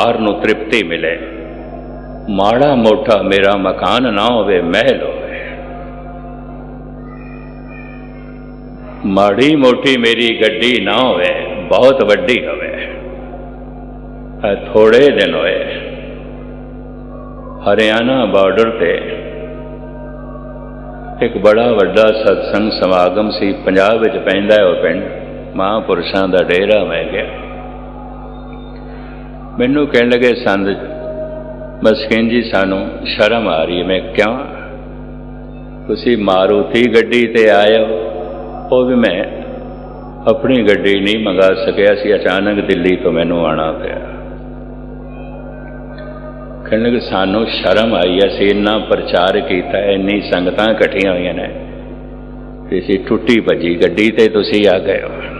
R ਨੂੰ ਤ੍ਰਿਪਤੀ ਮਿਲੇ। ਮਾੜਾ ਮੋਟਾ ਮੇਰਾ ਮਕਾਨ ਨਾ ਹੋਵੇ, ਮਹਿਲ ਹੋਵੇ। ਮਾੜੀ ਮੋਟੀ ਮੇਰੀ ਗੱਡੀ ਨਾ ਹੋਵੇ, ਬਹੁਤ ਵੱਡੀ ਹੋਵੇ। ਥੋੜੇ ਦਿਨ ਹੋਏ। ਹਰਿਆਣਾ ਬਾਰਡਰ ਤੇ ਇੱਕ ਬੜਾ ਵੱਡਾ ਸਤਸੰਗ ਸਮਾਗਮ ਸੀ ਪੰਜਾਬ ਵਿੱਚ ਪੈਂਦਾ ਉਹ ਪਿੰਡ। ਮਹਾਂਪੁਰਸ਼ਾਂ ਦਾ ਡੇਰਾ ਮੈਂ ਗਿਆ। ਮੈਨੂੰ ਕਹਿਣ ਲੱਗੇ ਸੰਦ ਮਸਕਿਨ ਜੀ, ਸਾਨੂੰ ਸ਼ਰਮ ਆ ਰਹੀ ਹੈ। ਮੈਂ ਕਿਉਂ ਤੁਸੀਂ ਮਾਰੂਤੀ ਗੱਡੀ ਤੇ ਆਏ ਹੋ। ਉਹ ਵੀ ਮੈਂ ਆਪਣੀ ਗੱਡੀ ਨਹੀਂ ਮੰਗਾ ਸਕਿਆ ਸੀ। ਅਚਾਨਕ ਦਿੱਲੀ ਤੋਂ ਮੈਨੂੰ ਆਣਾ ਪਿਆ। ਕਹਿਣ ਲੱਗੇ, ਸਾਨੂੰ ਸ਼ਰਮ ਆਈ। ਅਸੀਂ ਇੰਨਾ ਪ੍ਰਚਾਰ ਕੀਤਾ, ਇੰਨੀ ਸੰਗਤਾਂ ਇਕੱਠੀਆਂ ਹੋਈਆਂ ਨੇ। ਤੇ ਅਸੀਂ ਟੁੱਟੀ ਭੱਜੀ ਗੱਡੀ ਤੇ ਤੁਸੀਂ ਆ ਗਏ ਹੋ।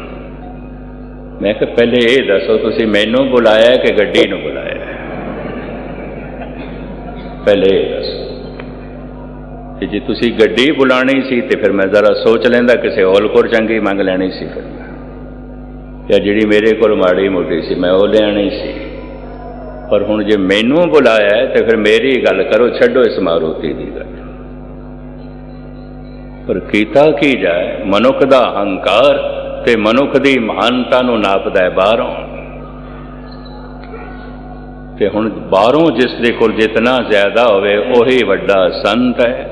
ਮੈਂ ਕਿਹਾ ਪਹਿਲੇ ਇਹ ਦੱਸੋ, ਤੁਸੀਂ ਮੈਨੂੰ ਬੁਲਾਇਆ ਕਿ ਗੱਡੀ ਨੂੰ ਬੁਲਾਇਆ? ਪਹਿਲੇ ਇਹ ਦੱਸੋ। ਕਿ ਜੇ ਤੁਸੀਂ ਗੱਡੀ ਬੁਲਾਣੀ ਸੀ ਤੇ ਫਿਰ ਮੈਂ ਜ਼ਰਾ ਸੋਚ ਲੈਂਦਾ ਕਿਸੇ ਹੋਰ ਕੋਲ ਚੰਗੀ ਮੰਗ ਲੈਣੀ ਸੀ ਫਿਰ ਜਾਂ ਜਿਹੜੀ ਮੇਰੇ ਕੋਲ ਮਾੜੀ ਮੋਟੀ ਸੀ, ਮੈਂ ਉਹ ਲੈਣੀ ਸੀ। ਪਰ ਹੁਣ ਜੇ ਮੈਨੂੰ ਬੁਲਾਇਆ ਹੈ, ਤੇ ਫਿਰ ਮੇਰੀ ਗੱਲ ਕਰੋ, ਛੱਡੋ ਇਸ ਮਾਰੂਤੀ ਦੀ ਗੱਲ। ਪਰ ਕੀਤਾ ਕੀ ਜਾਏ? ਮਨੁੱਖ ਦਾ ਹੰਕਾਰ ਤੇ ਮਨੁੱਖ ਦੀ ਮਹਾਨਤਾ ਨੂੰ ਨਾਪਦਾ ਹੈ ਬਾਹਰੋਂ। ਤੇ ਹੁਣ ਬਾਹਰੋਂ ਜਿਸ ਦੇ ਕੋਲ ਜਿਤਨਾ ਜ਼ਿਆਦਾ ਹੋਵੇ, ਉਹੀ ਵੱਡਾ ਸੰਤ ਹੈ,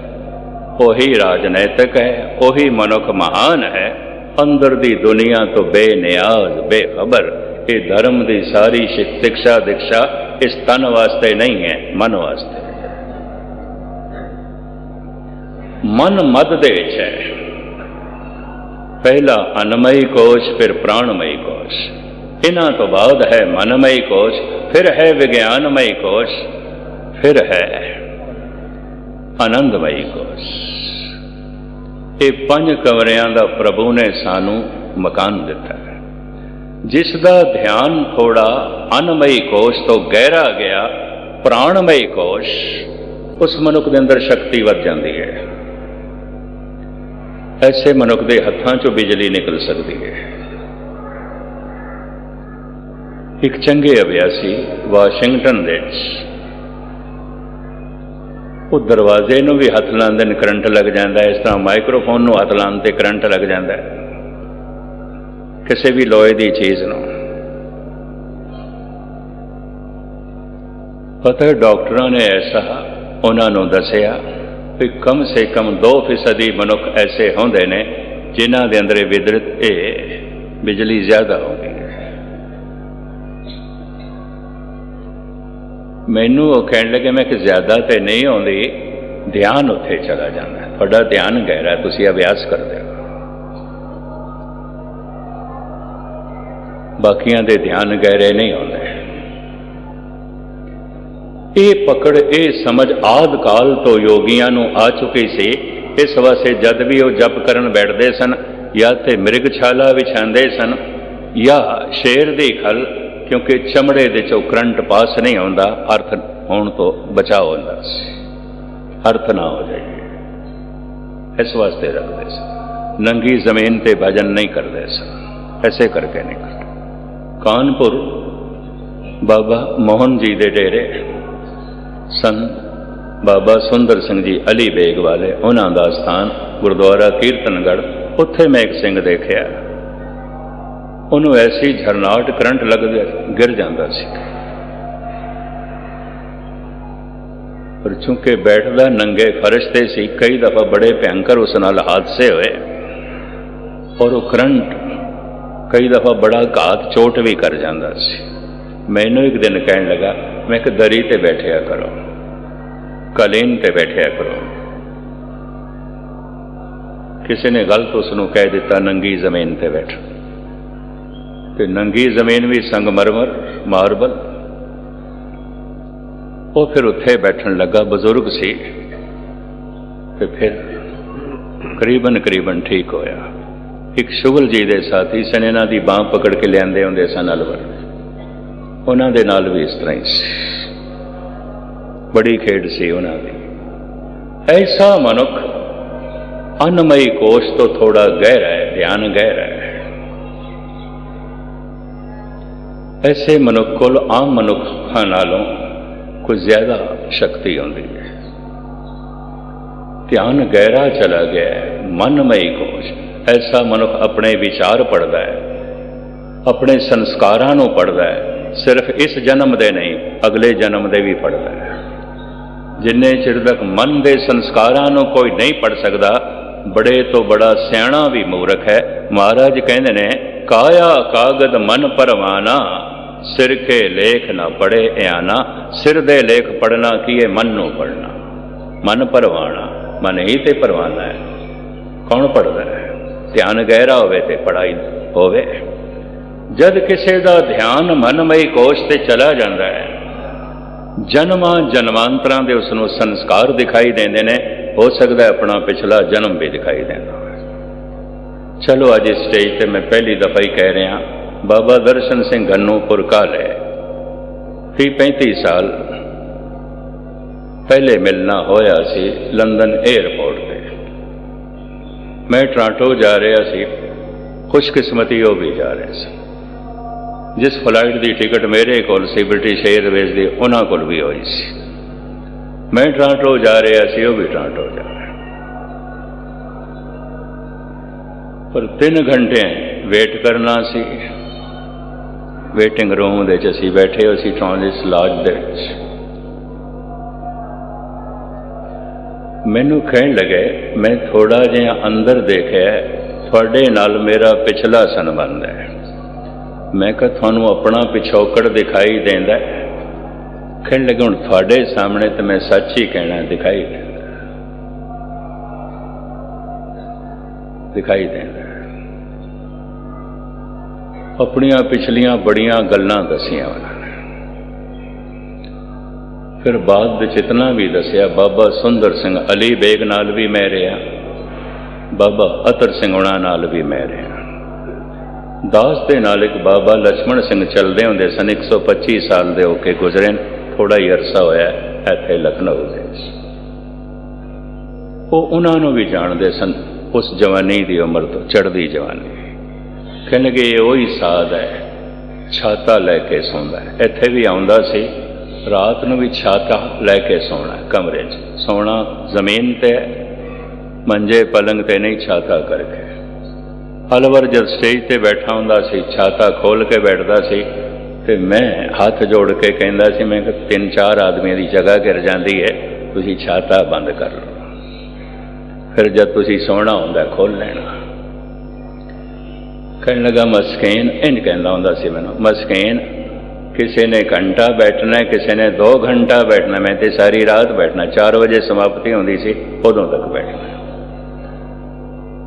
ਉਹੀ ਰਾਜਨੈਤਿਕ ਹੈ, ਉਹੀ ਮਨੁੱਖ ਮਹਾਨ ਹੈ। ਅੰਦਰ ਦੀ ਦੁਨੀਆ ਤੋਂ ਬੇਨਿਆਜ਼, ਬੇਖਬਰ, ਇਹ ਧਰਮ ਦੀ ਸਾਰੀ ਸਿੱਖਿਆ ਦਿਕਸ਼ਾ ਇਸ ਤਨ ਵਾਸਤੇ ਨਹੀਂ ਹੈ, ਮਨ ਵਾਸਤੇ। ਮਨ ਮਦ ਦੇ ਵਿੱਚ ਹੈ। ਪਹਿਲਾ ਅਨਮਈ ਕੋਸ਼, ਫਿਰ ਪ੍ਰਾਣਮਈ ਕੋਸ਼। ਇਹਨਾਂ ਤੋਂ ਬਾਅਦ ਹੈ ਮਨਮਈ ਕੋਸ਼, ਫਿਰ ਹੈ ਵਿਗਿਆਨਮਈ ਕੋਸ਼, ਫਿਰ ਹੈ ਆਨੰਦਮਈ ਕੋਸ਼। ਇਹ ਪੰਜ ਕਮਰਿਆਂ ਦਾ ਪ੍ਰਭੂ ਨੇ ਸਾਨੂੰ ਮਕਾਨ ਦਿੱਤਾ ਹੈ। ਜਿਸ ਦਾ ਧਿਆਨ ਥੋੜਾ ਅਨਮਈ ਕੋਸ਼ ਤੋਂ ਗਹਿਰਾ ਗਿਆ, ਪ੍ਰਾਣਮਈ ਕੋਸ਼, ਉਸ ਮਨੁੱਖ ਦੇ ਅੰਦਰ ਸ਼ਕਤੀ ਵੱਧ ਜਾਂਦੀ ਹੈ। ਐਸੇ ਮਨੁੱਖ ਦੇ ਹੱਥਾਂ 'ਚੋਂ ਬਿਜਲੀ ਨਿਕਲ ਸਕਦੀ ਹੈ। ਇੱਕ ਚੰਗੇ ਅਭਿਆਸੀ ਵਾਸ਼ਿੰਗਟਨ ਦੇ ਉਹ ਦਰਵਾਜ਼ੇ ਨੂੰ ਵੀ ਹੱਥ ਲਾਉਂਦੇ ਨੇ, ਕਰੰਟ ਲੱਗ ਜਾਂਦਾ ਹੈ। ਇਸ ਤਰ੍ਹਾਂ ਮਾਈਕਰੋਫੋਨ ਨੂੰ ਹੱਥ ਲਾਉਣ ਤੇ ਕਰੰਟ ਲੱਗ ਜਾਂਦਾ ਹੈ। ਕਿਸੇ ਵੀ ਲੋਹੇ ਦੀ ਚੀਜ਼ ਨੂੰ। ਪਤਾ ਡਾਕਟਰਾਂ ਨੇ ਐਸਾ ਉਹਨਾਂ ਨੂੰ ਦੱਸਿਆ ਕਿ ਕਮ ਸੇ ਕਮ 2% ਮਨੁੱਖ ਐਸੇ ਹੁੰਦੇ ਨੇ, ਜਿਨ੍ਹਾਂ ਦੇ ਅੰਦਰ ਵਿਦਰਤ ਇਹ ਬਿਜਲੀ ਜ਼ਿਆਦਾ ਹੁੰਦੀ ਹੈ। ਮੈਨੂੰ ਉਹ ਕਹਿਣ ਲੱਗੇ, ਮੈਂ ਕਿ ਜ਼ਿਆਦਾ ਤੇ ਨਹੀਂ ਆਉਂਦੀ, ਧਿਆਨ ਉੱਥੇ ਚਲਾ ਜਾਂਦਾ ਤੁਹਾਡਾ ਧਿਆਨ ਗਹਿਰਾ ਤੁਸੀਂ ਅਭਿਆਸ ਕਰਦੇ ਹੋ। ਬਾਕੀਆਂ ਦੇ ਧਿਆਨ ਗਹਿਰੇ ਨਹੀਂ ਹੁੰਦੇ। ਇਹ ਪਕੜ ਇਹ ਸਮਝ ਆਦ ਕਾਲ ਤੋਂ ਯੋਗੀਆਂ ਨੂੰ ਆ ਚੁੱਕੀ ਸੀ। ਇਸ ਵਾਸਤੇ ਜਦ ਵੀ ਉਹ ਜਪ ਕਰਨ ਬੈਠਦੇ ਸਨ ਜਾਂ ਤੇ ਮਿਰਗ ਛਾਲਾ ਵਿਛਾਉਂਦੇ ਸਨ ਜਾਂ ਸ਼ੇਰ ਦੀ ਖਲ, ਕਿਉਂਕਿ ਚਮੜੇ ਦੇ ਚੋਂ ਕਰੰਟ ਪਾਸ ਨਹੀਂ ਆਉਂਦਾ, ਅਰਥ ਹੋਣ ਤੋਂ ਬਚਾਅ ਹੁੰਦਾ ਸੀ। ਅਰਥ ਨਾ ਹੋ ਜਾਏ। ਇਸ ਵਾਸਤੇ ਰੱਖਦੇ ਸਨ। ਨੰਗੀ ਜ਼ਮੀਨ ਤੇ ਭਜਨ ਨਹੀਂ ਕਰਦੇ ਸਨ। ਐਸੇ ਕਰਕੇ ਨਹੀਂ ਕਰਦੇ। ਕਾਨਪੁਰ ਬਾਬਾ ਮੋਹਨ ਜੀ ਦੇ ਡੇਰੇ ਸਨ ਬਾਬਾ ਸੁੰਦਰ ਸਿੰਘ ਜੀ ਅਲੀ ਬੇਗ ਵਾਲੇ, ਉਹਨਾਂ ਦਾ ਸਥਾਨ ਗੁਰਦੁਆਰਾ ਕੀਰਤਨਗੜ ਉੱਥੇ ਮੈਂ ਇੱਕ ਸਿੰਘ ਦੇਖਿਆ। ਉਹਨੂੰ ਐਸੀ ਝਰਨਾਟ ਕਰੰਟ ਲੱਗ ਗਿਰ ਜਾਂਦਾ ਸੀ। ਪਰ ਚੁੰਕੇ ਬੈਠਦਾ ਨੰਗੇ ਫਰਸ਼ ਤੇ ਸੀ, ਕਈ ਦਫਾ ਬੜੇ ਭਿਆੰਕਰ ਉਸ ਨਾਲ ਹਾਦਸੇ ਹੋਏ। ਔਰ ਉਹ ਕਰੰਟ ਕਈ ਦਫਾ ਬੜਾ ਘਾਤ ਚੋਟ ਵੀ ਕਰ ਜਾਂਦਾ ਸੀ। ਮੈਨੂੰ ਇੱਕ ਦਿਨ ਕਹਿਣ ਲੱਗਾ, ਮੈਂ ਇੱਕ ਦਰੀ ਤੇ ਬੈਠਿਆ ਕਰੋ। ਕਲੀਨ ਤੇ ਬੈਠਿਆ ਕਰੋ। ਕਿਸੇ ਨੇ ਗਲਤ ਉਸ ਨੂੰ ਕਹਿ ਦਿੱਤਾ, ਨੰਗੀ ਜ਼ਮੀਨ ਤੇ ਬੈਠ। ਤੇ ਨੰਗੀ ਜ਼ਮੀਨ ਵੀ ਸੰਗਮਰਮਰ, ਮਾਰਬਲ। ਉਹ ਫਿਰ ਉੱਥੇ ਬੈਠਣ ਲੱਗਾ, ਬਜ਼ੁਰਗ ਸੀ। ਤੇ ਫਿਰ ਕਰੀਬਨ ਕਰੀਬਨ ਠੀਕ ਹੋਇਆ। ਇੱਕ ਸ਼ੁਗਲ ਜੀ ਦੇ ਸਾਥੀ ਸਨ, ਇਹਨਾਂ ਦੀ ਬਾਹ ਪਕੜ ਕੇ ਲਿਆਂਦੇ ਹੁੰਦੇ ਸਨ ਅਲਵਰ। ਉਹਨਾਂ ਦੇ ਨਾਲ ਵੀ ਇਸ ਤਰ੍ਹਾਂ ਹੀ ਸੀ। ਬੜੀ ਖੇਡ ਸੀ ਉਹਨਾਂ ਦੀ। ਐਸਾ ਮਨੁੱਖ ਅਨਮਈ ਕੋਸ਼ ਤੋਂ ਥੋੜਾ ਗਹਿਰਾ ਹੈ, ਧਿਆਨ ਗਹਿਰਾ ਹੈ। ਐਸੇ ਮਨੁੱਖ ਕੋਲ ਆਮ ਮਨੁੱਖਾਂ ਨਾਲੋਂ ਕੁਝ ਜ਼ਿਆਦਾ ਸ਼ਕਤੀ ਹੁੰਦੀ ਹੈ। ਧਿਆਨ ਗਹਿਰਾ ਚਲਾ ਗਿਆ ਮਨਮਈ ਕੋਸ਼। ਐਸਾ ਮਨੁੱਖ ਆਪਣੇ ਵਿਚਾਰ ਪੜਦਾ ਹੈ, ਆਪਣੇ ਸੰਸਕਾਰਾਂ ਨੂੰ ਪੜਦਾ ਹੈ, ਸਿਰਫ ਇਸ ਜਨਮ ਦੇ ਨਹੀਂ, ਅਗਲੇ ਜਨਮ ਦੇ ਵੀ ਪੜਦਾ ਹੈ। ਜਿੰਨੇ ਚਿਰ ਤੱਕ ਮਨ ਦੇ ਸੰਸਕਾਰਾਂ ਨੂੰ ਕੋਈ ਨਹੀਂ ਪੜ ਸਕਦਾ, ਬੜੇ ਤੋਂ ਬੜਾ ਸਿਆਣਾ ਵੀ ਮੂਰਖ ਹੈ। ਮਹਾਰਾਜ ਕਹਿੰਦੇ ਨੇ, ਕਾਇਆ ਕਾਗਦ ਮਨ ਪਰਵਾਨਾ, ਸਿਰ ਕੇ ਲੇਖ ਨਾ ਪੜੇ ਇਆਨਾ, ਸਿਰ ਦੇ ਲੇਖ ਪੜਨਾ ਕੀ ਹੈ ਮਨ ਨੂੰ ਪੜਨਾ ਮਨ ਪਰਵਾਨਾ, ਮਨ ਹੀ ਤੇ ਪਰਵਾਨਾ ਹੈ। ਕੌਣ ਪੜਦਾ ਹੈ? ਧਿਆਨ ਗਹਿਰਾ ਹੋਵੇ ਤੇ ਪੜਾਈ ਹੋਵੇ। ਜਦ ਕਿਸੇ ਦਾ ਧਿਆਨ ਮਨਮਈ ਕੋਸ਼ ਤੇ ਚਲਾ ਜਾਂਦਾ ਹੈ ਜਨਮਾਂ ਜਨਮਾਂਤਰਾਂ ਦੇ ਉਸ ਨੂੰ ਸੰਸਕਾਰ ਦਿਖਾਈ ਦਿੰਦੇ ਨੇ। ਹੋ ਸਕਦਾ ਆਪਣਾ ਪਿਛਲਾ ਜਨਮ ਵੀ ਦਿਖਾਈ ਦਿੰਦਾ ਚਲੋ ਅੱਜ ਇਸ ਸਟੇਜ ਤੇ ਮੈਂ ਪਹਿਲੀ ਦਫਾ ਹੀ ਕਹਿ ਰਿਹਾ, ਬਾਬਾ ਦਰਸ਼ਨ ਸਿੰਘ ਗੰਨੂਪੁਰ ਕਾਲੇ 30 35 ਸਾਲ ਪਹਿਲੇ ਮਿਲਣਾ ਹੋਇਆ ਸੀ ਲੰਡਨ 에ਅਰਪੋਰਟ ਤੇ। ਮੈਂ ਟੋਰਾਂਟੋ ਜਾ ਰਿਹਾ ਸੀ, ਖੁਸ਼ਕਿਸਮਤੀ ਉਹ ਵੀ ਜਾ ਰਿਹਾ ਸੀ। ਜਿਸ ਫਲਾਈਟ ਦੀ ਟਿਕਟ ਮੇਰੇ ਕੋਲ ਸੀ, ਬ੍ਰਿਟਿਸ਼ 에ਅਰਵੇਜ਼ ਦੀ, ਉਹਨਾਂ ਕੋਲ ਵੀ ਹੋਈ ਸੀ। ਮੈਂ ਟੋਰਾਂਟੋ ਜਾ ਰਿਹਾ ਸੀ, ਉਹ ਵੀ ਟੋਰਾਂਟੋ ਜਾ ਰਿਹਾ। ਪਰ 3 ਘੰਟੇ ਵੇਟ ਕਰਨਾ ਸੀ। ਵੇਟਿੰਗ ਰੂਮ ਦੇ ਵਿੱਚ ਅਸੀਂ ਬੈਠੇ ਹੋਏ ਸੀ ਟ੍ਰਾਂਜ਼ਿਟ ਲਾਜ ਦੇ ਵਿੱਚ। ਮੈਨੂੰ ਕਹਿਣ ਲੱਗੇ, ਮੈਂ ਥੋੜਾ ਜਿਹਾ ਅੰਦਰ ਦੇਖਿਆ, ਤੁਹਾਡੇ ਨਾਲ ਮੇਰਾ ਪਿਛਲਾ ਸੰਬੰਧ ਹੈ। ਮੈਂ ਕਿਹਾ, ਤੁਹਾਨੂੰ ਆਪਣਾ ਪਿਛੋਕੜ ਦਿਖਾਈ ਦਿੰਦਾ ਹੈ? ਕਹਿਣ ਲੱਗੇ, ਹੁਣ ਤੁਹਾਡੇ ਸਾਹਮਣੇ ਤੇ ਮੈਂ ਸੱਚ ਹੀ ਕਹਿਣਾ ਦਿਖਾਈ ਦਿੰਦਾ ਦਿਖਾਈ ਦਿੰਦਾ ਆਪਣੀਆਂ ਪਿਛਲੀਆਂ ਬੜੀਆਂ ਗੱਲਾਂ ਦਸੀਆਂ ਉਹਨਾਂ ਨੇ। ਫਿਰ ਬਾਅਦ ਵਿੱਚ ਇਤਨਾ ਵੀ ਦੱਸਿਆ, ਬਾਬਾ ਸੁੰਦਰ ਸਿੰਘ ਅਲੀ ਬੇਗ ਨਾਲ ਵੀ ਮੈਂ ਰਿਹਾ, ਬਾਬਾ ਅਤਰ ਸਿੰਘ ਉਹਨਾਂ ਨਾਲ ਵੀ ਮੈਂ ਰਿਹਾ। ਦਾਸ ਦੇ ਨਾਲ ਇੱਕ ਬਾਬਾ ਲక్ష్మణ ਸਿੰਘ ਚੱਲਦੇ ਹੁੰਦੇ ਸਨ 125 ਸਾਲ ਦੇ ਹੋ ਕੇ ਗੁਜ਼ਰੇ। ਥੋੜਾ ਹੀ ਅਰਸਾ ਹੋਇਆ, ਇੱਥੇ ਲਖਨਊ ਦੇ ਉਹ ਉਹਨਾਂ ਨੂੰ ਵੀ ਜਾਣਦੇ ਸਨ, ਉਸ ਜਵਾਨੀ ਦੀ ਉਮਰ ਤੋਂ, ਚੜ੍ਹਦੀ ਜਵਾਨੀ। ਕਹਿੰਦੇ ਕਿ ਇਹ ਉਹੀ ਸਾਧ ਹੈ, ਛਾਤਾ ਲੈ ਕੇ ਸੌਂਦਾ ਹੈ। ਇੱਥੇ ਵੀ ਆਉਂਦਾ ਸੀ, ਰਾਤ ਨੂੰ ਵੀ ਛਾਤਾ ਲੈ ਕੇ ਸੌਣਾ ਕਮਰੇ 'ਚ। ਸੌਣਾ ਜ਼ਮੀਨ ਤੇ ਮੰਜੇ ਪਲੰਗ ਤੇ ਨਹੀਂ, ਛਾਤਾ ਕਰਕੇ। ਹਲਵਰ ਜਦ ਸਟੇਜ ਤੇ ਬੈਠਾ ਹੁੰਦਾ ਸੀ, ਛਾਤਾ ਖੋਲ ਕੇ ਬੈਠਦਾ ਸੀ ਤੇ ਮੈਂ ਹੱਥ ਜੋੜ ਕੇ ਕਹਿੰਦਾ ਸੀ, ਮੈਂ ਕਿ ਤਿੰਨ ਚਾਰ ਆਦਮੀਆਂ ਦੀ ਜਗ੍ਹਾ ਗਿਰ ਜਾਂਦੀ ਹੈ, ਤੁਸੀਂ ਛਾਤਾ ਬੰਦ ਕਰ ਲਓ। ਫਿਰ ਜਦ ਤੁਸੀਂ ਸੋਣਾ ਹੁੰਦਾ ਖੋਲ ਲੈਣਾ। ਕਹਿਣ ਲੱਗਾ, ਮਸਕੀਨ ਇੰਜ ਕਹਿੰਦਾ ਹੁੰਦਾ ਸੀ ਮੈਨੂੰ, ਮਸਕੀਨ, ਕਿਸੇ ਨੇ ਘੰਟਾ ਬੈਠਣਾ ਕਿਸੇ ਨੇ 2 ਘੰਟਾ ਬੈਠਣਾ ਮੈਂ ਤੇ ਸਾਰੀ ਰਾਤ ਬੈਠਣਾ 4 ਵਜੇ ਸਮਾਪਤੀ ਹੁੰਦੀ ਸੀ, ਉਦੋਂ ਤੱਕ ਬੈਠਣਾ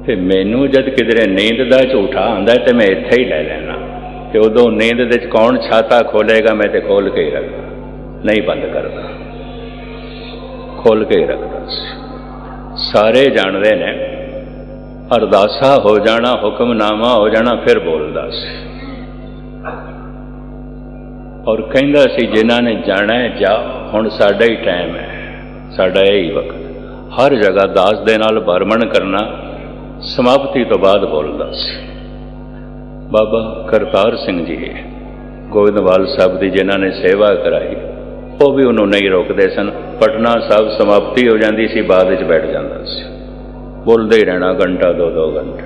ਤੇ ਮੈਨੂੰ ਜਦ ਕਿਧਰੇ ਨੀਂਦ ਦਾ ਝੂਠਾ ਆਂਦਾ ਤੇ ਮੈਂ ਇੱਥੇ ਹੀ ਲੈ ਲੈਣਾ ਤੇ ਉਦੋਂ ਨੀਂਦ ਦੇ ਵਿੱਚ ਕੌਣ ਛਾਤਾ ਖੋਲੇਗਾ ਮੈਂ ਤੇ ਖੋਲ ਕੇ ਹੀ ਰੱਖਦਾ। ਨਹੀਂ ਬੰਦ ਕਰਦਾ। ਖੋਲ ਕੇ ਹੀ ਰੱਖਦਾ ਸੀ। ਸਾਰੇ ਜਾਣਦੇ ਨੇ, ਅਰਦਾਸਾ ਹੋ ਜਾਣਾ, ਹੁਕਮਨਾਮਾ ਹੋ ਜਾਣਾ, ਫਿਰ ਬੋਲਦਾ ਸੀ। ਔਰ ਕਹਿੰਦਾ ਸੀ, ਜਿਨ੍ਹਾਂ ਨੇ ਜਾਣਾ ਹੈ, ਜਾ, ਹੁਣ ਸਾਡਾ ਹੀ ਟਾਈਮ ਹੈ। ਸਾਡਾ ਇਹ ਹੀ ਵਕਤ ਹਰ ਜਗ੍ਹਾ ਦਾਸ ਦੇ ਨਾਲ ਭਰਮਣ ਕਰਨਾ ਸਮਾਪਤੀ ਤੋਂ ਬਾਅਦ ਬੋਲਦਾ ਸੀ। ਬਾਬਾ ਕਰਤਾਰ ਸਿੰਘ ਜੀ ਗੋਬਿੰਦਵਾਲ ਸਾਹਿਬ ਦੀ ਜਿਨ੍ਹਾਂ ਨੇ ਸੇਵਾ ਕਰਾਈ, ਉਹ ਵੀ ਉਹਨੂੰ ਨਹੀਂ ਰੋਕਦੇ ਸਨ। ਪਟਨਾ ਸਾਹਿਬ ਸਮਾਪਤੀ ਹੋ ਜਾਂਦੀ ਸੀ, ਬਾਅਦ ਵਿੱਚ ਬੈਠ ਜਾਂਦਾ ਸੀ। ਬੋਲਦੇ ਹੀ ਰਹਿਣਾ ਘੰਟਾ, ਦੋ ਦੋ ਘੰਟੇ।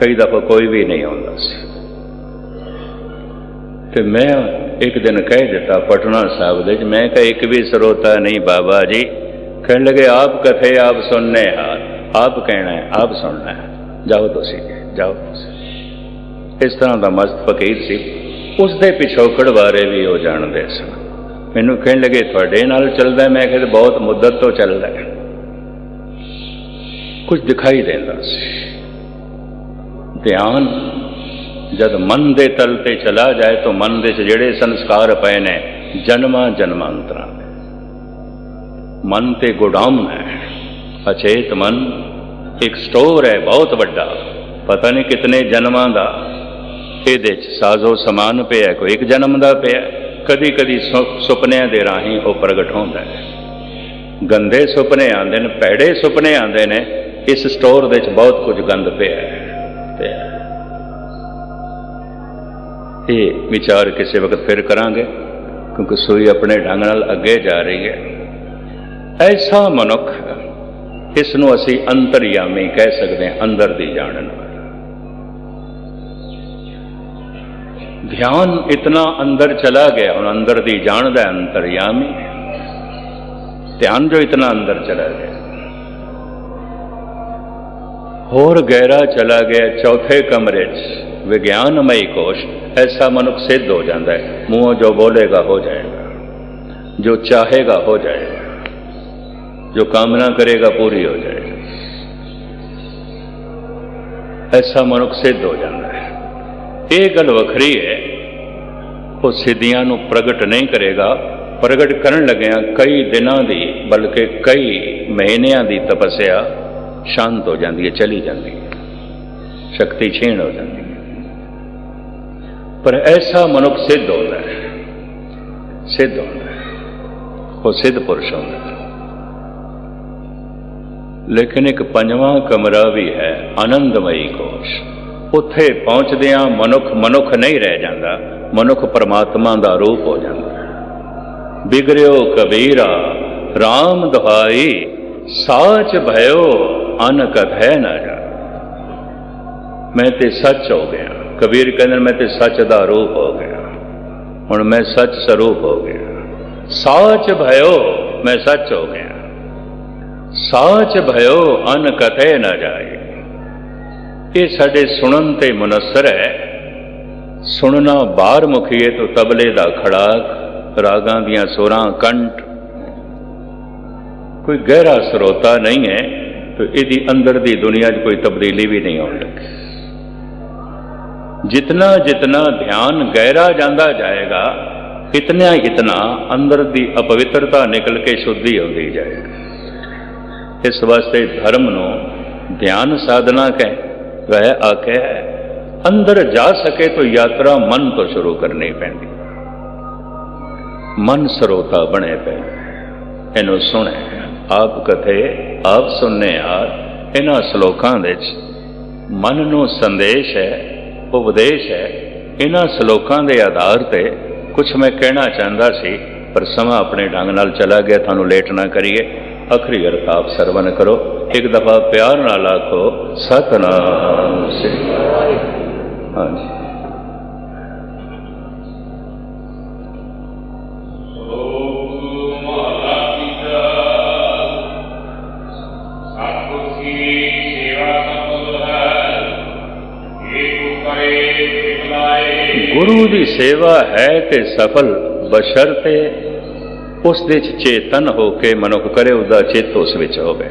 ਕਈ ਦਫਾ ਕੋਈ ਵੀ ਨਹੀਂ ਆਉਂਦਾ ਸੀ। ਤੇ ਮੈਂ ਇੱਕ ਦਿਨ ਕਹਿ ਦਿੱਤਾ ਪਟਨਾ ਸਾਹਿਬ ਦੇ ਵਿੱਚ, ਮੈਂ ਕਿਹਾ, ਇੱਕ ਵੀ ਸਰੋਤਾ ਨਹੀਂ ਬਾਬਾ ਜੀ। ਕਹਿਣ ਲੱਗੇ, ਆਪ ਕਥੇ ਆਪ ਸੁਣਨੇ ਹਾਲ ਆਪ ਕਹਿਣਾ ਹੈ, ਆਪ ਸੁਣਨਾ ਹੈ। ਜਾਓ ਤੁਸੀਂ ਜਾਓ। ਤੁਸੀਂ ਇਸ ਤਰ੍ਹਾਂ ਦਾ ਮਸਤ ਫਕੀਰ ਸੀ। ਉਸ ਦੇ ਪਿਛੋਕੜ ਬਾਰੇ ਵੀ ਉਹ ਜਾਣਦੇ ਸਨ। ਮੈਨੂੰ ਕਹਿਣ ਲੱਗੇ, ਤੁਹਾਡੇ ਨਾਲ ਚੱਲਦਾ ਮੈਂ ਕਿਹਾ ਬਹੁਤ ਮੁੱਦਤ ਤੋਂ ਚੱਲਦਾ ਹੈ। ਕੁਝ ਦਿਖਾਈ ਦਿੰਦਾ ਸੀ। ਧਿਆਨ, ਜਦ ਮਨ ਦੇ ਤਲ ਤੇ ਚਲਾ ਜਾਏ ਤਾਂ ਮਨ ਦੇ 'ਚ ਜਿਹੜੇ ਸੰਸਕਾਰ ਪਏ ਨੇ, ਜਨਮਾਂ ਜਨਮਾਂਤਰਾਂ ਮਨ ਤੇ ਗੋਡਾਮ ਹੈ। ਅਚੇਤ ਮਨ ਇੱਕ ਸਟੋਰ ਹੈ ਬਹੁਤ ਵੱਡਾ, ਪਤਾ ਨਹੀਂ ਕਿਤਨੇ ਜਨਮਾਂ ਦਾ। ਇਹਦੇ 'ਚ ਸਾਜ਼ੋ ਸਮਾਨ ਪਿਆ, ਕੋਈ ਇੱਕ ਜਨਮ ਦਾ ਪਿਆ। ਕਦੀ ਕਦੀ ਸੁਪਨਿਆਂ ਦੇ ਰਾਹੀਂ ਉਹ ਪ੍ਰਗਟ ਹੁੰਦਾ ਹੈ। ਗੰਦੇ ਸੁਪਨੇ ਆਉਂਦੇ ਨੇ, ਭੈੜੇ ਸੁਪਨੇ ਆਉਂਦੇ ਨੇ, ਇਸ ਸਟੋਰ ਦੇ ਵਿੱਚ ਬਹੁਤ ਕੁਝ ਗੰਦ ਪਿਆ ਹੈ। ਇਹ ਵਿਚਾਰ ਕਿਸੇ ਵਕਤ ਫਿਰ ਕਰਾਂਗੇ, ਕਿਉਂਕਿ ਸੂਈ ਆਪਣੇ ਢੰਗ ਨਾਲ ਅੱਗੇ ਜਾ ਰਹੀ ਹੈ। ਐਸਾ ਮਨੁੱਖ ਇਸ ਨੂੰ ਅਸੀਂ ਅੰਤਰਯਾਮੀ ਕਹਿ ਸਕਦੇ ਹਾਂ, ਅੰਦਰ ਦੀ ਜਾਣਨ ਵਾਲਾ। ਧਿਆਨ ਇਤਨਾ ਅੰਦਰ ਚਲਾ ਗਿਆ, ਹੁਣ ਅੰਦਰ ਦੀ ਜਾਣਦਾ ਹੈ ਅੰਤਰਯਾਮੀ। ਧਿਆਨ ਜੋ ਇਤਨਾ ਅੰਦਰ ਚਲਾ ਗਿਆ। ਹੋਰ ਗਹਿਰਾ ਚਲਾ ਗਿਆ ਚੌਥੇ ਕਮਰੇ 'ਚ। ਵਿਗਿਆਨਮਈ ਕੋਸ਼, ਐਸਾ ਮਨੁੱਖ ਸਿੱਧ ਹੋ ਜਾਂਦਾ ਹੈ। ਮੂੰਹੋਂ ਜੋ ਬੋਲੇਗਾ ਹੋ ਜਾਏਗਾ। ਜੋ ਚਾਹੇਗਾ ਹੋ ਜਾਏਗਾ। ਜੋ ਕਾਮਨਾ ਕਰੇਗਾ ਪੂਰੀ ਹੋ ਜਾਏਗੀ। ਐਸਾ ਮਨੁੱਖ ਸਿੱਧ ਹੋ ਜਾਂਦਾ ਹੈ। ਇਹ ਗੱਲ ਵੱਖਰੀ ਹੈ। ਉਹ ਸਿੱਧੀਆਂ ਨੂੰ ਪ੍ਰਗਟ ਨਹੀਂ ਕਰੇਗਾ। ਪ੍ਰਗਟ ਕਰਨ ਲੱਗਿਆਂ ਕਈ ਦਿਨਾਂ ਦੀ, ਬਲਕਿ ਕਈ ਮਹੀਨਿਆਂ ਦੀ ਤਪੱਸਿਆ ਸ਼ਾਂਤ ਹੋ ਜਾਂਦੀ ਹੈ, ਚਲੀ ਜਾਂਦੀ ਹੈ। ਸ਼ਕਤੀ ਛੀਣ ਹੋ ਜਾਂਦੀ ਹੈ। ਪਰ ਐਸਾ ਮਨੁੱਖ ਸਿੱਧ ਹੁੰਦਾ ਹੈ। ਸਿੱਧ ਹੁੰਦਾ ਹੈ। ਉਹ ਸਿੱਧ ਪੁਰਸ਼ ਹੁੰਦਾ ਹੈ। ਲੇਕਿਨ ਇੱਕ ਪੰਜਵਾਂ ਕਮਰਾ ਵੀ ਹੈ, ਆਨੰਦਮਈ ਕੋਸ਼। ਉੱਥੇ ਪਹੁੰਚਦਿਆਂ ਮਨੁੱਖ ਮਨੁੱਖ ਨਹੀਂ ਰਹਿ ਜਾਂਦਾ, ਮਨੁੱਖ ਪਰਮਾਤਮਾ ਦਾ ਰੂਪ ਹੋ ਜਾਂਦਾ। ਹੈ ਬਿਗੜਿਓ ਕਬੀਰਾ RAM ਦੁਹਾਈ, ਸਾਚ ਭਇਓ, ਅਨ ਕਥੈ ਨਾ ਜਾ ਮੈਂ ਤੇ ਸੱਚ ਹੋ ਗਿਆ। ਕਬੀਰ ਕਹਿੰਦੇ ਮੈਂ ਤੇ ਸੱਚ ਦਾ ਰੂਪ ਹੋ ਗਿਆ। ਹੁਣ ਮੈਂ ਸੱਚ ਸਰੂਪ ਹੋ ਗਿਆ। ਸਾਚ ਭਇਓ, ਮੈਂ ਸੱਚ ਹੋ ਗਿਆ। ਸਾਚ ਭਇਓ, ਅਨ ਕਥੈ ਨਾ ਜਾਏ। ਇਹ ਸਾਡੇ ਸੁਣਨ ਤੇ ਮੁਨਸਰ ਹੈ। ਸੁਣਨਾ ਬਾਹਰ ਮੁਖੀਏ ਤੋਂ ਤਬਲੇ ਦਾ ਖੜਾਕ, ਰਾਗਾਂ ਦੀਆਂ ਸੁਰਾਂ ਕੰਠ। ਕੋਈ ਗਹਿਰਾ ਸਰੋਤਾ ਨਹੀਂ ਹੈ, ਤੇ ਇਹਦੀ ਅੰਦਰ ਦੀ ਦੁਨੀਆ 'ਚ ਕੋਈ ਤਬਦੀਲੀ ਵੀ ਨਹੀਂ ਆਉਣ ਲੱਗੀ। ਜਿਤਨਾ ਜਿਤਨਾ ਧਿਆਨ ਗਹਿਰਾ ਜਾਂਦਾ ਜਾਏਗਾ ਇਤਨਾ ਇਤਨਾ ਅੰਦਰ ਦੀ ਅਪਵਿੱਤਰਤਾ ਨਿਕਲ ਕੇ ਸ਼ੁੱਧੀ ਹੁੰਦੀ ਜਾਏਗੀ। ਇਸ ਵਾਸਤੇ ਧਰਮ ਨੂੰ ਧਿਆਨ ਸਾਧਨਾ ਕਹਿ, ਵਹਿ ਆਖੇ, ਅੰਦਰ ਜਾ ਸਕੇ ਤਾਂ ਯਾਤਰਾ ਮਨ ਤੋਂ ਸ਼ੁਰੂ ਕਰਨੀ ਪੈਂਦੀ। ਮਨ ਸਰੋਤਾ ਬਣੇ ਪਏ। ਇਹਨੂੰ ਸੁਣੇ, ਆਪ ਕਥੇ, ਆਪ ਸੁਣਨੇ ਆ। ਇਹਨਾਂ ਸ਼ਲੋਕਾਂ ਵਿੱਚ ਮਨ ਨੂੰ ਸੰਦੇਸ਼ ਹੈ, ਉਪਦੇਸ਼ ਹੈ। ਇਹਨਾਂ ਸ਼ਲੋਕਾਂ ਦੇ ਆਧਾਰ ਤੇ ਕੁਝ ਮੈਂ ਕਹਿਣਾ ਚਾਹੁੰਦਾ ਸੀ, ਪਰ ਸਮਾਂ ਆਪਣੇ ਢੰਗ ਨਾਲ ਚਲਾ ਗਿਆ, ਤੁਹਾਨੂੰ ਲੇਟ ਨਾ ਕਰੀਏ। ਅਖਰੀ ਅਰਥ ਆਪ ਸਰਵਨ ਕਰੋ, ਇੱਕ ਦਫਾ ਪਿਆਰ ਨਾਲ ਆਖੋ, ਸਤਨਾਮ ਸ੍ਰੀ ਹਾਂਜੀ। ਗੁਰੂ ਦੀ ਸੇਵਾ ਹੈ ਤੇ ਸਫਲ, ਬਸ਼ਰਤੇ ਉਸ ਦੇ ਚ ਚੇਤਨ ਹੋ ਕੇ ਮਨੁੱਖ ਕਰੇ, ਉਹਦਾ ਚਿੱਤ ਉਸ ਵਿੱਚ ਹੋਵੇ।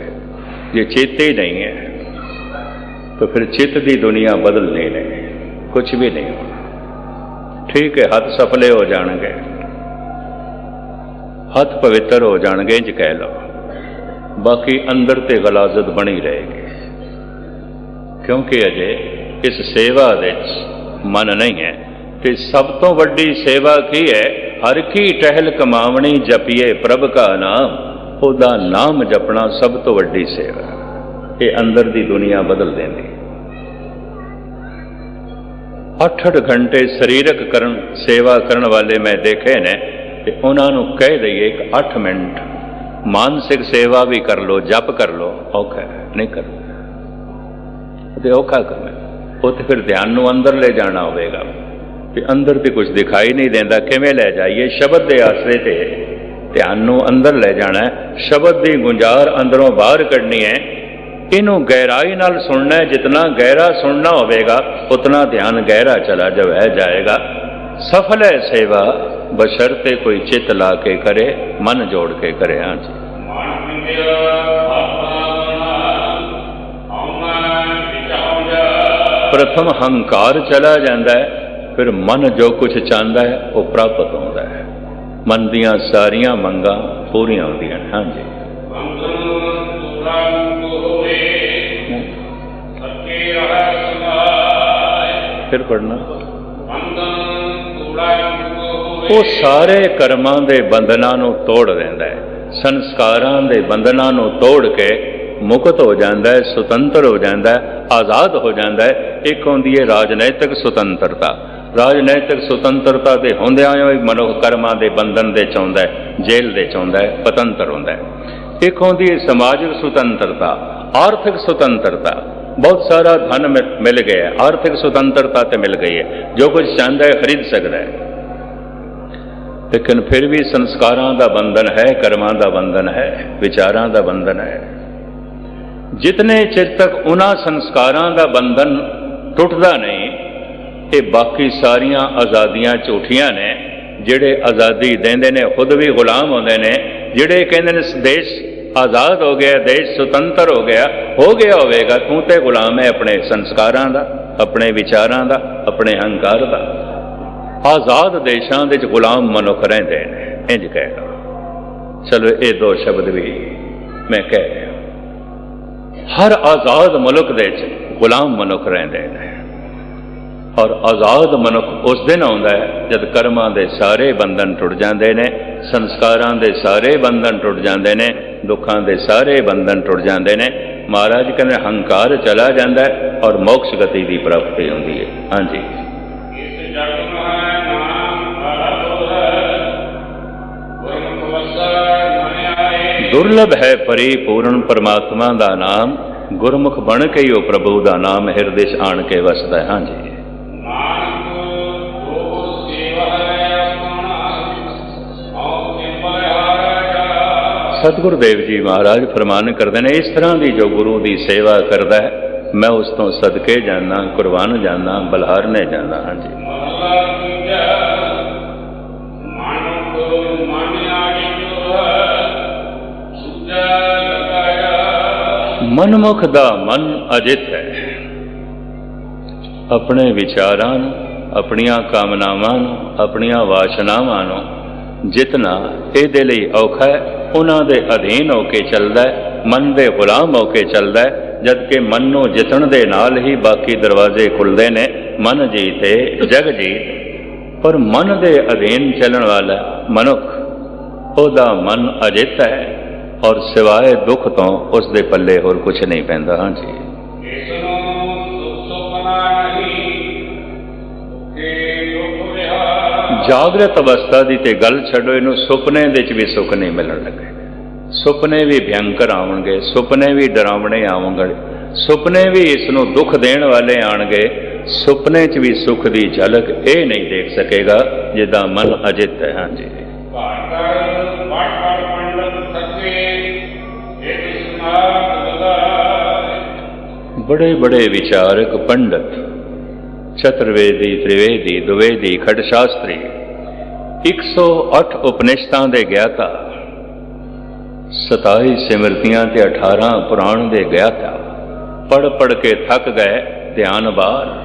ਜੇ ਚੇਤੇ ਹੀ ਨਹੀਂ ਹੈ, ਤਾਂ ਫਿਰ ਚਿੱਤ ਦੀ ਦੁਨੀਆ ਬਦਲਣੀ ਨਹੀਂ ਕੁਝ ਵੀ ਨਹੀਂ ਹੋਣਾ। ਠੀਕ ਹੈ, ਹੱਥ ਸਫਲੇ ਹੋ ਜਾਣਗੇ। ਹੱਥ ਪਵਿੱਤਰ ਹੋ ਜਾਣਗੇ, ਇੰਜ ਕਹਿ ਲਓ। ਬਾਕੀ ਅੰਦਰ ਤੇ ਗਲਾਜ਼ਤ ਬਣੀ ਰਹੇਗੀ। ਕਿਉਂਕਿ ਅਜੇ ਇਸ ਸੇਵਾ ਵਿੱਚ ਮਨ ਨਹੀਂ ਹੈ, ਤੇ ਸਭ ਤੋਂ ਵੱਡੀ ਸੇਵਾ ਕੀ ਹੈ? ਹਰ ਕੀ ਟਹਿਲ ਕਮਾਵਣੀ ਜਪੀਏ ਪ੍ਰਭ ਕਾ ਨਾਮ, ਉਹਦਾ ਨਾਮ ਜਪਣਾ ਸਭ ਤੋਂ ਵੱਡੀ ਸੇਵਾ ਇਹ ਅੰਦਰ ਦੀ ਦੁਨੀਆ ਬਦਲ ਦਿੰਦੀ ਅੱਠ ਅੱਠ ਘੰਟੇ ਸਰੀਰਕ ਕਰਨ, ਸੇਵਾ ਕਰਨ ਵਾਲੇ ਮੈਂ ਦੇਖੇ ਨੇ ਤੇ ਉਹਨਾਂ ਨੂੰ ਕਹਿ ਦਈਏ ਇੱਕ 8 ਮਿੰਟ। ਮਾਨਸਿਕ ਸੇਵਾ ਵੀ ਕਰ ਲੋ ਜਪ ਕਰ ਲੋ ਔਖਾ ਨਹੀਂ ਕਰੋ ਤੇ ਔਖਾ ਕੰਮ ਹੈ ਉਹ ਤੇ ਫਿਰ ਧਿਆਨ ਨੂੰ ਅੰਦਰ ਲੈ ਜਾਣਾ ਹੋਵੇਗਾ। ਤੇ ਅੰਦਰ ਤੇ ਕੁਝ ਦਿਖਾਈ ਨਹੀਂ ਦਿੰਦਾ, ਕਿਵੇਂ ਲੈ ਜਾਈਏ? ਸ਼ਬਦ ਦੇ ਆਸਰੇ ਤੇ। ਧਿਆਨ ਨੂੰ ਅੰਦਰ ਲੈ ਜਾਣਾ ਹੈ। ਸ਼ਬਦ ਦੀ ਗੁੰਜਾਰ ਅੰਦਰੋਂ ਬਾਹਰ ਕੱਢਣੀ ਹੈ। ਇਹਨੂੰ ਗਹਿਰਾਈ ਨਾਲ ਸੁਣਨਾ ਹੈ। ਜਿਤਨਾ ਗਹਿਰਾ ਸੁਣਨਾ ਹੋਵੇਗਾ, ਉਤਨਾ ਧਿਆਨ ਗਹਿਰਾ ਚਲਾ ਜਾਵੇ ਜਾਏਗਾ। ਸਫਲ ਹੈ ਸੇਵਾ, ਬਸ਼ਰ ਤੇ ਕੋਈ ਚਿੱਤ ਲਾ ਕੇ ਕਰੇ, ਮਨ ਜੋੜ ਕੇ ਕਰੇ, ਹਾਂ ਜੀ। ਪ੍ਰਥਮ ਹੰਕਾਰ ਚਲਾ ਜਾਂਦਾ ਹੈ। ਫਿਰ ਮਨ ਜੋ ਕੁਝ ਚਾਹੁੰਦਾ ਹੈ, ਉਹ ਪ੍ਰਾਪਤ ਹੁੰਦਾ ਹੈ। ਮਨ ਦੀਆਂ ਸਾਰੀਆਂ ਮੰਗਾਂ ਪੂਰੀਆਂ ਹੁੰਦੀਆਂ ਹਨ ਹਾਂਜੀ। ਫਿਰ ਪੜਨਾ ਉਹ ਸਾਰੇ ਕਰਮਾਂ ਦੇ ਬੰਧਨਾਂ ਨੂੰ ਤੋੜ ਦਿੰਦਾ ਹੈ। ਸੰਸਕਾਰਾਂ ਦੇ ਬੰਧਨਾਂ ਨੂੰ ਤੋੜ ਕੇ ਮੁਕਤ ਹੋ ਜਾਂਦਾ ਹੈ, ਸੁਤੰਤਰ ਹੋ ਜਾਂਦਾ ਹੈ, ਆਜ਼ਾਦ ਹੋ ਜਾਂਦਾ ਹੈ। ਇੱਕ ਹੁੰਦੀ ਹੈ ਰਾਜਨੈਤਿਕ ਸੁਤੰਤਰਤਾ। ਰਾਜਨੈਤਿਕ ਸੁਤੰਤਰਤਾ ਦੇ ਹੁੰਦਿਆਂ ਹੋਏ ਮਨੁੱਖ ਕਰਮਾਂ ਦੇ ਬੰਧਨ ਦੇ ਚਾਹੁੰਦਾ ਹੈ ਜੇਲ੍ਹ ਦੇ ਚਾਹੁੰਦਾ ਹੈ ਪਤੰਤਰ ਹੁੰਦਾ ਹੈ। ਇੱਕ ਹੁੰਦੀ ਹੈ ਸਮਾਜਿਕ ਸੁਤੰਤਰਤਾ ਆਰਥਿਕ ਸੁਤੰਤਰਤਾ। ਬਹੁਤ ਸਾਰਾ ਧਨ ਮਿਲ- ਮਿਲ ਗਿਆ ਹੈ, ਆਰਥਿਕ ਸੁਤੰਤਰਤਾ ਤੇ ਮਿਲ ਗਈ ਹੈ। ਜੋ ਕੁਝ ਚਾਹੁੰਦਾ ਹੈ ਖਰੀਦ ਸਕਦਾ ਹੈ। ਲੇਕਿਨ ਫਿਰ ਵੀ ਸੰਸਕਾਰਾਂ ਦਾ ਬੰਧਨ ਹੈ ਕਰਮਾਂ ਦਾ ਬੰਧਨ ਹੈ ਵਿਚਾਰਾਂ ਦਾ ਬੰਧਨ ਹੈ। ਜਿਤਨੇ ਚਿਰ ਤੱਕ ਉਹਨਾਂ ਸੰਸਕਾਰਾਂ ਦਾ ਬੰਧਨ ਟੁੱਟਦਾ ਨਹੀਂ ਇਹ ਬਾਕੀ ਸਾਰੀਆਂ ਆਜ਼ਾਦੀਆਂ ਝੂਠੀਆਂ ਨੇ, ਜਿਹੜੇ ਆਜ਼ਾਦੀ ਦਿੰਦੇ ਨੇ, ਖੁਦ ਵੀ ਗੁਲਾਮ ਹੁੰਦੇ ਨੇ, ਜਿਹੜੇ ਕਹਿੰਦੇ ਨੇ ਦੇਸ਼ ਆਜ਼ਾਦ ਹੋ ਗਿਆ, ਦੇਸ਼ ਸੁਤੰਤਰ ਹੋ ਗਿਆ ਹੋ ਗਿਆ ਹੋਵੇਗਾ, ਤੂੰ ਤੇ ਗੁਲਾਮ ਹੈ ਆਪਣੇ ਸੰਸਕਾਰਾਂ ਦਾ, ਆਪਣੇ ਵਿਚਾਰਾਂ ਦਾ, ਆਪਣੇ ਹੰਕਾਰ ਦਾ। ਆਜ਼ਾਦ ਦੇਸ਼ਾਂ ਦੇ ਵਿੱਚ ਗੁਲਾਮ ਮਨੁੱਖ ਰਹਿੰਦੇ ਨੇ ਇੰਜ ਕਹੇਗਾ ਚਲੋ, ਇਹ ਦੋ ਸ਼ਬਦ ਵੀ ਮੈਂ ਕਹਿ ਰਿਹਾ। ਹਰ ਆਜ਼ਾਦ ਮੁਲਕ ਦੇ ਵਿੱਚ ਗੁਲਾਮ ਮਨੁੱਖ ਰਹਿੰਦੇ ਨੇ। ਔਰ ਆਜ਼ਾਦ ਮਨੁੱਖ ਉਸ ਦਿਨ ਆਉਂਦਾ ਹੈ ਜਦ ਕਰਮਾਂ ਦੇ ਸਾਰੇ ਬੰਧਨ ਟੁੱਟ ਜਾਂਦੇ ਨੇ ਸੰਸਕਾਰਾਂ ਦੇ ਸਾਰੇ ਬੰਧਨ ਟੁੱਟ ਜਾਂਦੇ ਨੇ ਦੁੱਖਾਂ ਦੇ ਸਾਰੇ ਬੰਧਨ ਟੁੱਟ ਜਾਂਦੇ ਨੇ। ਮਹਾਰਾਜ ਕਹਿੰਦੇ ਹੰਕਾਰ ਚਲਾ ਜਾਂਦਾ ਹੈ ਔਰ ਮੋਕਸ਼ ਗਤੀ ਦੀ ਪ੍ਰਾਪਤੀ ਹੁੰਦੀ ਹੈ। ਹਾਂਜੀ। ਇਸ ਜਗ ਮਹਿ ਨਾਮ ਆਰਤੋ ਹੈ ਗੁਰਮੁਖ ਵਸੈ ਮਨ ਆਏ। ਦੁਰਲਭ ਹੈ ਪਰਿਪੂਰਨ ਪਰਮਾਤਮਾ ਦਾ ਨਾਮ ਗੁਰਮੁਖ ਬਣ ਕੇ ਹੀ ਉਹ ਪ੍ਰਭੂ ਦਾ ਨਾਮ ਹਿਰਦੇ 'ਚ ਆਣ ਕੇ ਵਸਦਾ ਹੈ। ਹਾਂਜੀ। ਸਤਿਗੁਰ ਦੇਵ ਜੀ ਮਹਾਰਾਜ ਫਰਮਾਨ ਕਰਦੇ ਨੇ, ਇਸ ਤਰ੍ਹਾਂ ਦੀ ਜੋ ਗੁਰੂ ਦੀ ਸੇਵਾ ਕਰਦਾ ਹੈ, ਮੈਂ ਉਸ ਤੋਂ ਸਦਕੇ ਜਾਣਾ ਕੁਰਬਾਨ ਜਾਣਾ ਬਲਹਾਰਨੇ ਜਾਣਾ ਹਾਂਜੀ। ਮਨਮੁਖ ਦਾ ਮਨ ਅਜਿਤ ਹੈ। ਆਪਣੇ ਵਿਚਾਰਾਂ ਨੂੰ, ਆਪਣੀਆਂ ਕਾਮਨਾਵਾਂ ਨੂੰ, ਆਪਣੀਆਂ ਵਾਸ਼ਨਾਵਾਂ ਨੂੰ ਜਿਤਨਾ ਇਹਦੇ ਲਈ ਔਖਾ ਹੈ ਉਹਨਾਂ ਦੇ ਅਧੀਨ ਹੋ ਕੇ ਚੱਲਦਾ ਹੈ, ਮਨ ਦੇ ਗੁਲਾਮ ਹੋ ਕੇ ਚੱਲਦਾ ਹੈ ਜਦ ਕਿ ਮਨ ਨੂੰ ਜਿੱਤਣ ਦੇ ਨਾਲ ਹੀ ਬਾਕੀ ਦਰਵਾਜ਼ੇ ਖੁੱਲਦੇ ਨੇ, ਮਨ ਜੀਤੇ, ਜਗ ਜੀਤ। ਪਰ ਮਨ ਦੇ ਅਧੀਨ ਚੱਲਣ ਵਾਲਾ ਮਨੁੱਖ, ਉਹਦਾ ਮਨ ਅਜਿੱਤ ਹੈ, ਔਰ ਸਿਵਾਏ ਦੁੱਖ ਤੋਂ ਉਸ ਦੇ ਪੱਲੇ ਹੋਰ ਕੁਝ ਨਹੀਂ ਪੈਂਦਾ। ਹਾਂਜੀ। ਜਾਗਰਤ ਅਵਸਥਾ ਦੀ ਤੇ ਗੱਲ ਛੱਡੋ ਇਹਨੂੰ ਸੁਪਨੇ ਦੇ ਵਿੱਚ ਵੀ ਸੁੱਖ ਨਹੀਂ ਮਿਲਣ ਲੱਗੇ। ਸੁਪਨੇ ਵੀ ਭਿਅੰਕਰ ਆਉਣਗੇ ਸੁਪਨੇ ਵੀ ਡਰਾਵਣੇ ਆਉਣਗੇ ਸੁਪਨੇ ਵੀ ਇਸ ਨੂੰ ਦੁੱਖ ਦੇਣ ਵਾਲੇ ਆਣਗੇ ਸੁਪਨੇ 'ਚ ਵੀ ਸੁੱਖ ਦੀ ਝਲਕ ਇਹ ਨਹੀਂ ਦੇਖ ਸਕੇਗਾ ਜਿਹਦਾ ਮਨ ਅਜਿੱਤ ਹੈ। ਹਾਂਜੀ। ਬੜੇ ਬੜੇ ਵਿਚਾਰਕ ਪੰਡਤ ਚਤੁਰਵੇਦੀ, ਤ੍ਰਿਵੇਦੀ, ਦੁਵੇਦੀ ਖਟ ਸ਼ਾਸਤਰੀ 108 ਉਪਨਿਸ਼ਦਾਂ ਦੇ ਗਿਆਤਾ 27 ਸਿਮਰਤੀਆਂ ਤੇ 18 ਪੁਰਾਣ ਦੇ ਗਿਆਤਾ ਪੜ ਪੜ ਕੇ ਥੱਕ ਗਏ ਧਿਆਨ ਬਾਹਰ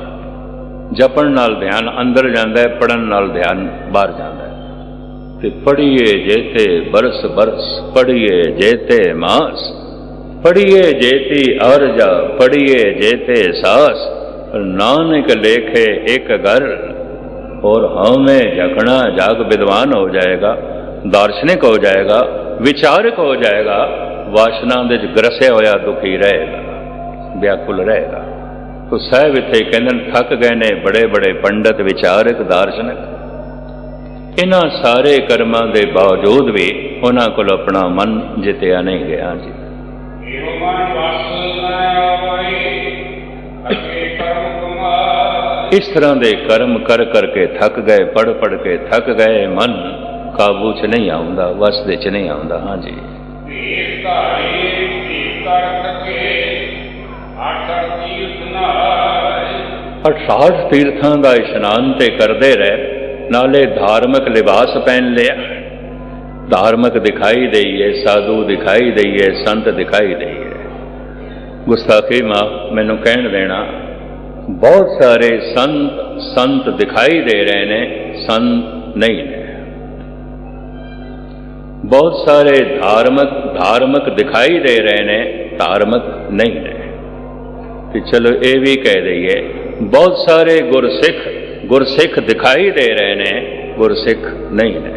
ਜਪਣ ਨਾਲ ਧਿਆਨ ਅੰਦਰ ਜਾਂਦਾ ਹੈ ਪੜਨ ਨਾਲ ਧਿਆਨ ਬਾਹਰ ਜਾਂਦਾ ਹੈ। ਤੇ ਪੜੀਏ ਜੇਤੇ ਬਰਸ ਬਰਸ ਪੜੀਏ ਜੇਤੇ ਮਾਸ ਪੜੀਏ ਜੇਤੀ ਅਰਜਾ ਪੜੀਏ ਜੇਤੇ ਸਾਸ ਨਾਨਕ ਲੇਖੇ ਇੱਕ ਘਰ और हमें जखना जाग विद्वान हो जाएगा दार्शनिक हो जाएगा ਵਿਚਾਰਕ ਹੋ ਜਾਏਗਾ ਵਾਸ਼ਨਾ ਦੇ ਚ ਗਰਸਿਆ ਹੋਇਆ ਦੁਖੀ ਰਹੇਗਾ ਵਿਆਕੁਲ ਰਹੇਗਾ ਤੋ ਸਾਹਿਬ ਇੱਥੇ ਕਹਿੰਦੇ ਨੇ, ਥੱਕ ਗਏ ਨੇ ਬੜੇ ਬੜੇ ਪੰਡਤ ਵਿਚਾਰਕ ਦਾਰਸ਼ਨਿਕ ਇਹਨਾਂ ਸਾਰੇ ਕਰਮਾਂ ਦੇ ਬਾਵਜੂਦ ਵੀ ਉਹਨਾਂ ਕੋਲ ਆਪਣਾ ਮਨ ਜਿੱਤਿਆ ਨਹੀਂ ਗਿਆ ਜੀ ਇਹੋ ਮਨ ਵਸ ਨਾ ਇਸ ਤਰ੍ਹਾਂ ਦੇ ਕਰਮ ਕਰ ਕਰਕੇ ਥੱਕ ਗਏ ਪੜ ਪੜ ਕੇ ਥੱਕ ਗਏ, ਮਨ ਕਾਬੂ 'ਚ ਨਹੀਂ ਆਉਂਦਾ, ਵਸ ਦੇ 'ਚ ਨਹੀਂ ਆਉਂਦਾ। ਹਾਂਜੀ ਭੇਦ ਧਾਰੀ ਭੇਦ ਕਰ ਸਕੇ ਆਠਰ ਤੀਰਥ ਨਾਏ 68 ਤੀਰਥਾਂ ਦਾ ਇਸ਼ਨਾਨ ਤੇ ਕਰਦੇ ਰਹੇ, ਨਾਲੇ ਧਾਰਮਿਕ ਲਿਬਾਸ ਪਹਿਨ ਲਿਆ। ਧਾਰਮਿਕ ਦਿਖਾਈ ਦਈਏ, ਸਾਧੂ ਦਿਖਾਈ ਦਈਏ, ਸੰਤ ਦਿਖਾਈ ਦਈਏ। ਗੁਸਤਾਖੀ ਮਾ ਮੈਨੂੰ ਕਹਿਣ ਦੇਣਾ। ਬਹੁਤ ਸਾਰੇ ਸੰਤ ਸੰਤ ਦਿਖਾਈ ਦੇ ਰਹੇ ਨੇ, ਸੰਤ ਨਹੀਂ ਨੇ। ਬਹੁਤ ਸਾਰੇ ਧਾਰਮਿਕ ਧਾਰਮਿਕ ਦਿਖਾਈ ਦੇ ਰਹੇ ਨੇ, ਧਾਰਮਿਕ ਨਹੀਂ ਨੇ। ਤੇ ਚਲੋ ਇਹ ਵੀ ਕਹਿ ਦਈਏ, ਬਹੁਤ ਸਾਰੇ ਗੁਰਸਿੱਖ ਗੁਰਸਿੱਖ ਦਿਖਾਈ ਦੇ ਰਹੇ ਨੇ, ਗੁਰਸਿੱਖ ਨਹੀਂ ਨੇ।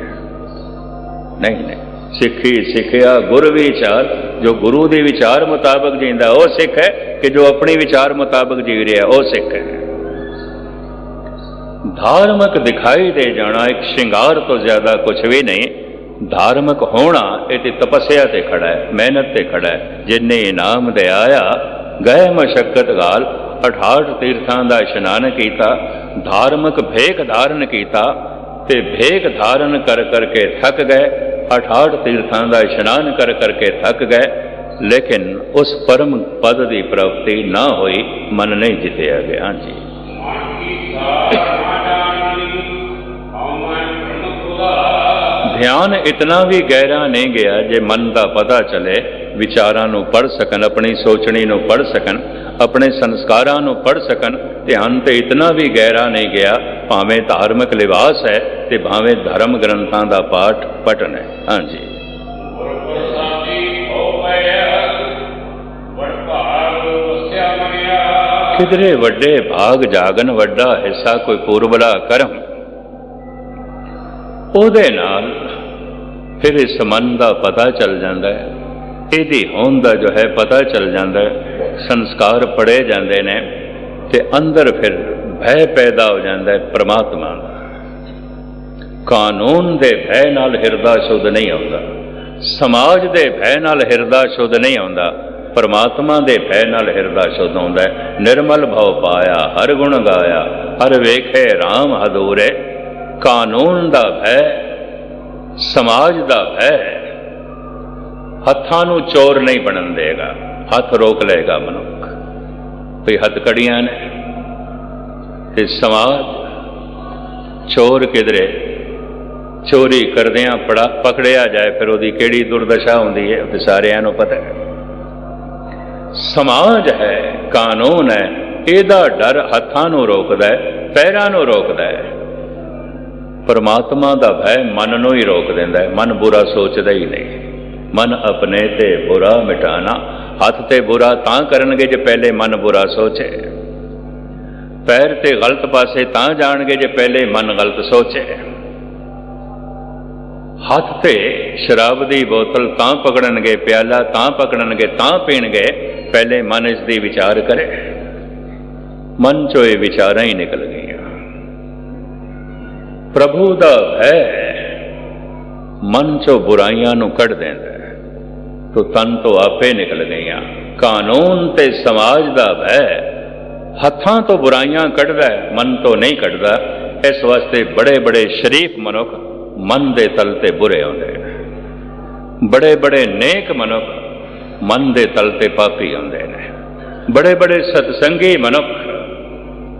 ਨਹੀਂ ਨੇ। ਸਿੱਖੀ ਸਿੱਖਿਆ ਗੁਰ ਵਿਚਾਰ, ਜੋ ਗੁਰੂ ਦੇ ਵਿਚਾਰ ਮੁਤਾਬਕ ਜੀਂਦਾ, ਉਹ ਸਿੱਖ ਹੈ ਕਿ ਜੋ ਆਪਣੀ ਵਿਚਾਰ ਮੁਤਾਬਕ ਜੀ ਰਿਹਾ, ਉਹ ਸਿੱਖ ਹੈ। ਧਾਰਮਿਕ ਦਿਖਾਈ ਦੇ ਜਾਣਾ ਇੱਕ ਸ਼ਿੰਗਾਰ ਤੋਂ ਜ਼ਿਆਦਾ ਕੁਝ ਵੀ ਨਹੀਂ। ਧਾਰਮਿਕ ਹੋਣਾ, ਇਹ ਤੇ ਤਪੱਸਿਆ ਤੇ ਖੜਾ ਹੈ, ਮਿਹਨਤ ਤੇ ਖੜਾ ਹੈ। ਜਿਨੇ ਇਨਾਮ ਦੇ ਆਇਆ, ਗਏ ਮਸ਼ਕਤ ਗਾਲ 68 ਤੀਰਥਾਂ ਦਾ ਇਸ਼ਨਾਨ ਕੀਤਾ, ਧਾਰਮਿਕ ਭੇਖ ਧਾਰਨ ਕੀਤਾ, ਤੇ ਭੇਖ ਧਾਰਨ ਕਰ ਕਰਕੇ ਥੱਕ ਗਏ 68 ਤੀਰਥਾਂ ਦਾ ਇਸ਼ਨਾਨ ਕਰ ਕਰਕੇ ਥੱਕ ਗਏ, ਲੇਕਿਨ ਉਸ ਪਰਮ ਪਦ ਦੀ ਪ੍ਰਾਪਤੀ ਨਾ ਹੋਈ, ਮਨ ਨਹੀਂ ਜਿੱਤਿਆ ਗਿਆ। ਜੀ ਧਿਆਨ ਇਤਨਾ ਵੀ ਗਹਿਰਾ ਨਹੀਂ ਗਿਆ ਜੇ ਮਨ ਦਾ ਪਤਾ ਚਲੇ, ਵਿਚਾਰਾਂ ਨੂੰ ਪੜ ਸਕਣ, ਆਪਣੀ ਸੋਚਣੀ ਨੂੰ ਪੜ ਸਕਣ, ਆਪਣੇ ਸੰਸਕਾਰਾਂ ਨੂੰ ਪੜ ਸਕਣ, ਧਿਆਨ ਤੇ ਇਤਨਾ ਵੀ ਗਹਿਰਾ ਨਹੀਂ ਗਿਆ, ਭਾਵੇਂ ਧਾਰਮਿਕ ਲਿਬਾਸ ਹੈ ਤੇ ਭਾਵੇਂ ਧਰਮ ਗ੍ਰੰਥਾਂ ਦਾ ਪਾਠ ਪਟਨ ਹੈ। ਹਾਂਜੀ। ਗੁਰ ਕਿਧਰੇ ਵੱਡੇ ਭਾਗ ਜਾਗਨ ਵੱਡਾ ਹਿੱਸਾ ਕੋਈ ਪੂਰਬਲਾ ਕਰਮ। ਉਹਦੇ ਨਾਲ ਫਿਰ ਇਸ ਮਨ ਦਾ ਪਤਾ ਚੱਲ ਜਾਂਦਾ ਹੈ। ਇਹਦੀ ਹੋਂਦ ਦਾ ਜੋ ਹੈ ਪਤਾ ਚੱਲ ਜਾਂਦਾ ਹੈ। ਸੰਸਕਾਰ ਪੜੇ ਜਾਂਦੇ ਨੇ ਤੇ ਅੰਦਰ ਫਿਰ ਭੈ ਪੈਦਾ ਹੋ ਜਾਂਦਾ ਹੈ ਪ੍ਰਮਾਤਮਾ ਦਾ ਕਾਨੂੰਨ ਦੇ ਭੈ ਨਾਲ ਹਿਰਦਾ ਸ਼ੁੱਧ ਨਹੀਂ ਆਉਂਦਾ। ਸਮਾਜ ਦੇ ਭੈ ਨਾਲ ਹਿਰਦਾ ਸ਼ੁੱਧ ਨਹੀਂ ਆਉਂਦਾ। ਪਰਮਾਤਮਾ ਦੇ ਭੈ ਨਾਲ ਹਿਰਦਾ ਸ਼ੁੱਧ ਹੁੰਦਾ ਨਿਰਮਲ ਭਉ ਪਾਇਆ, ਹਰ ਗੁਣ ਗਾਇਆ, ਹਰ ਵੇਖੇ RAM ਹਦੂਰੇ ਕਾਨੂੰਨ ਦਾ ਭੈ, ਸਮਾਜ ਦਾ ਭੈ, ਹੱਥਾਂ ਨੂੰ ਚੋਰ ਨਹੀਂ ਬਣਨ ਦੇਗਾ। ਹੱਥ ਰੋਕ ਲਏਗਾ ਮਨੁੱਖ। ਵੀ ਹੱਥਕੜੀਆਂ ਨੇ? ਤੇ ਸਮਾਜ ਚੋਰ ਕਿਧਰੇ ਚੋਰੀ ਕਰਦਿਆਂ ਪੜਾ, ਪਕੜਿਆ ਜਾਏ, ਫਿਰ ਉਹਦੀ ਕਿਹੜੀ ਦੁਰਦਸ਼ਾ ਹੁੰਦੀ ਹੈ ਉਹ ਸਾਰਿਆਂ ਨੂੰ ਪਤਾ ਹੈ। ਸਮਾਜ ਹੈ, ਕਾਨੂੰਨ ਹੈ, ਇਹਦਾ ਡਰ ਹੱਥਾਂ ਨੂੰ ਰੋਕਦਾ ਹੈ, ਪੈਰਾਂ ਨੂੰ ਰੋਕਦਾ ਹੈ। ਪਰਮਾਤਮਾ ਦਾ ਭੈ ਮਨ ਨੂੰ ਹੀ ਰੋਕ ਦਿੰਦਾ ਹੈ, ਮਨ ਬੁਰਾ ਸੋਚਦਾ ਹੀ ਨਹੀਂ। ਮਨ ਆਪਣੇ ਤੇ ਬੁਰਾ ਮਿਟਾਣਾ, ਹੱਥ ਤੇ ਬੁਰਾ ਤਾਂ ਕਰਨਗੇ ਜੇ ਪਹਿਲੇ ਮਨ ਬੁਰਾ ਸੋਚੇ। ਪੈਰ ਤੇ ਗਲਤ ਪਾਸੇ ਤਾਂ ਜਾਣਗੇ ਜੇ ਪਹਿਲੇ ਮਨ ਗਲਤ ਸੋਚੇ। ਹੱਥ ਤੇ ਸ਼ਰਾਬ ਦੀ ਬੋਤਲ ਤਾਂ ਪਕੜਨਗੇ, ਪਿਆਲਾ ਤਾਂ ਪਕੜਨਗੇ, ਤਾਂ ਪੀਣਗੇ, ਪਹਿਲੇ ਮਨ ਇਸ ਦੀ ਵਿਚਾਰ ਕਰੇ। ਮਨ ਚੋਂ ਇਹ ਵਿਚਾਰਾਂ ਹੀ ਨਿਕਲ ਗਈਆਂ। ਪ੍ਰਭੂ ਦਾ ਭੈ ਮਨ ਚੋਂ ਬੁਰਾਈਆਂ ਨੂੰ ਕੱਢ ਦਿੰਦਾ ਹੈ। ਤੋ ਤਨ ਤੋਂ ਆਪੇ ਨਿਕਲ ਗਈਆਂ। ਕਾਨੂੰਨ ਤੇ ਸਮਾਜ ਦਾ ਭੈ ਹੱਥਾਂ ਤੋਂ ਬੁਰਾਈਆਂ ਕੱਢਦਾ ਮਨ ਤੋਂ ਨਹੀਂ ਕੱਢਦਾ। ਇਸ ਵਾਸਤੇ ਬੜੇ ਬੜੇ ਸ਼ਰੀਫ ਮਨੁੱਖ ਮਨ ਦੇ ਤਲ ਤੇ ਬੁਰੇ ਆਉਂਦੇ ਨੇ। ਬੜੇ ਬੜੇ ਨੇਕ ਮਨੁੱਖ ਮਨ ਦੇ ਤਲ ਤੇ ਪਾਪੀ ਆਉਂਦੇ ਨੇ। ਬੜੇ ਬੜੇ ਸਤਸੰਗੀ ਮਨੁੱਖ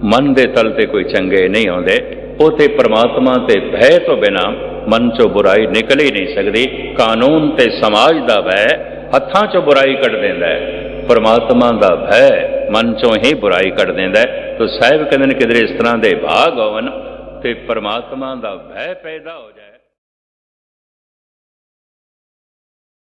ਮਨ ਦੇ ਤਲ ਤੇ ਕੋਈ ਚੰਗੇ ਨਹੀਂ ਆਉਂਦੇ। ਉਹ ਤੇ ਪ੍ਰਮਾਤਮਾ ਤੇ ਭੈ ਤੋਂ ਬਿਨਾ ਮਨ ਚੋਂ ਬੁਰਾਈ ਨਿਕਲ ਹੀ ਨਹੀਂ ਸਕਦੀ। ਕਾਨੂੰਨ ਤੇ ਸਮਾਜ ਦਾ ਭੈ ਹੱਥਾਂ ਚੋਂ ਬੁਰਾਈ ਕੱਢ ਦਿੰਦਾ ਹੈ। ਪ੍ਰਮਾਤਮਾ ਦਾ ਭੈ ਮਨ ਚੋਂ ਹੀ ਬੁਰਾਈ ਕੱਢ ਦਿੰਦਾ ਹੈ। ਤੋ ਸਾਹਿਬ ਕਹਿੰਦੇ ਨੇ ਕਿਧਰੇ ਇਸ ਤਰ੍ਹਾਂ ਦੇ ਭਾਗ ਹੋਵਨ ਤੇ ਪ੍ਰਮਾਤਮਾ ਦਾ ਭੈ ਪੈਦਾ ਹੋ ਜਾਏ।